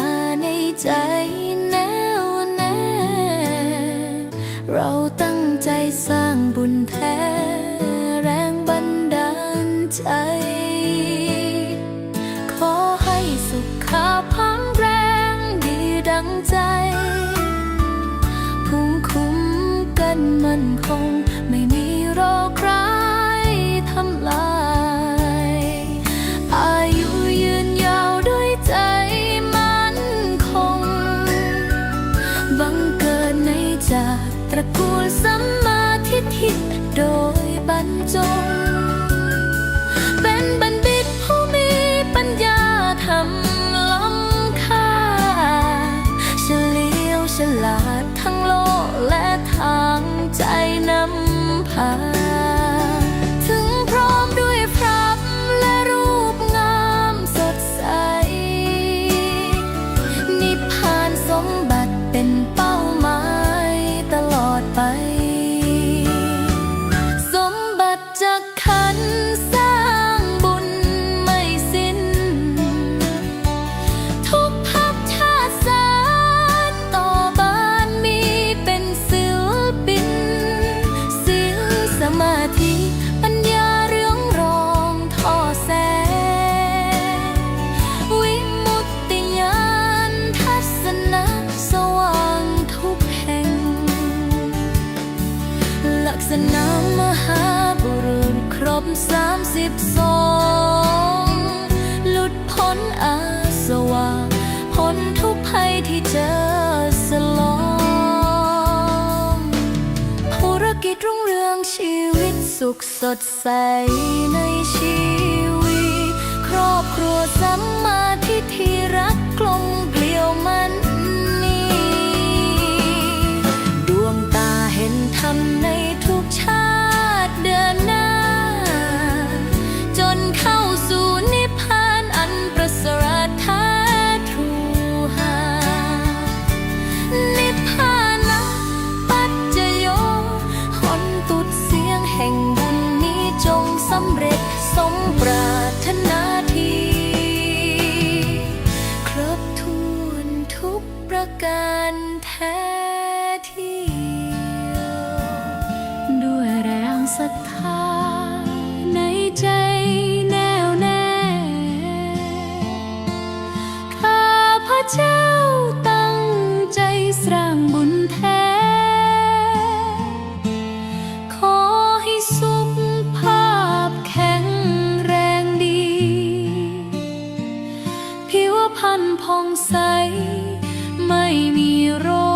าในใจแน่วแน่ เราตั้งใจสร้างบุญแท้ แรงบันดาลใจ ขอให้สุขภาพังแรงดีดังใจ ภูมิคุ้มกันมันคง recursos สามสิบสองหลุดพ้นอาสวะพ้นทุกภัยที่เจอสลองธุรกิจรุ่งเรืองชีวิตสุขสดใสในชีวิต พันผ่องใส ไม่มีโรค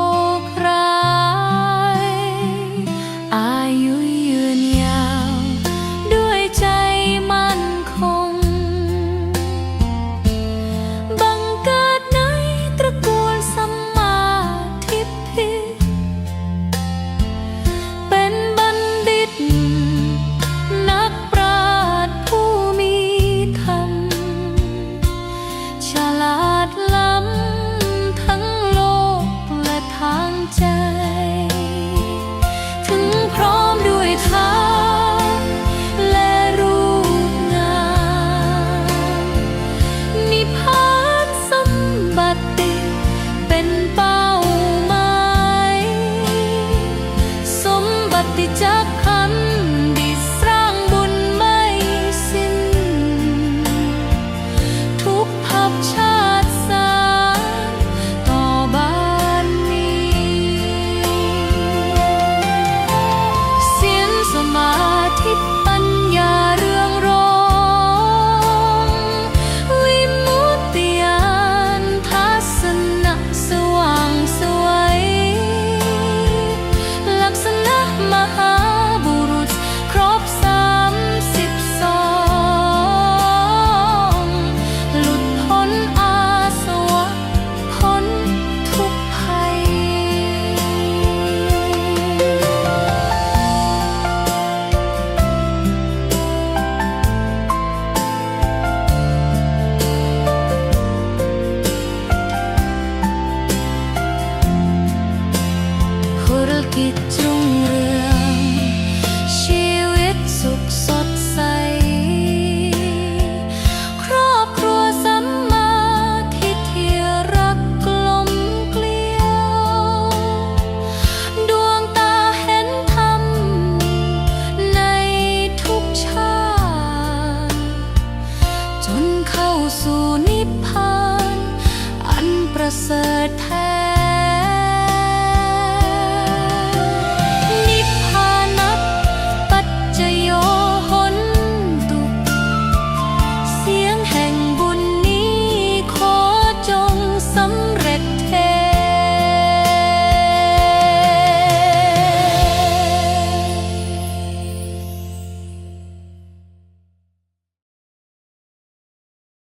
kicsunk.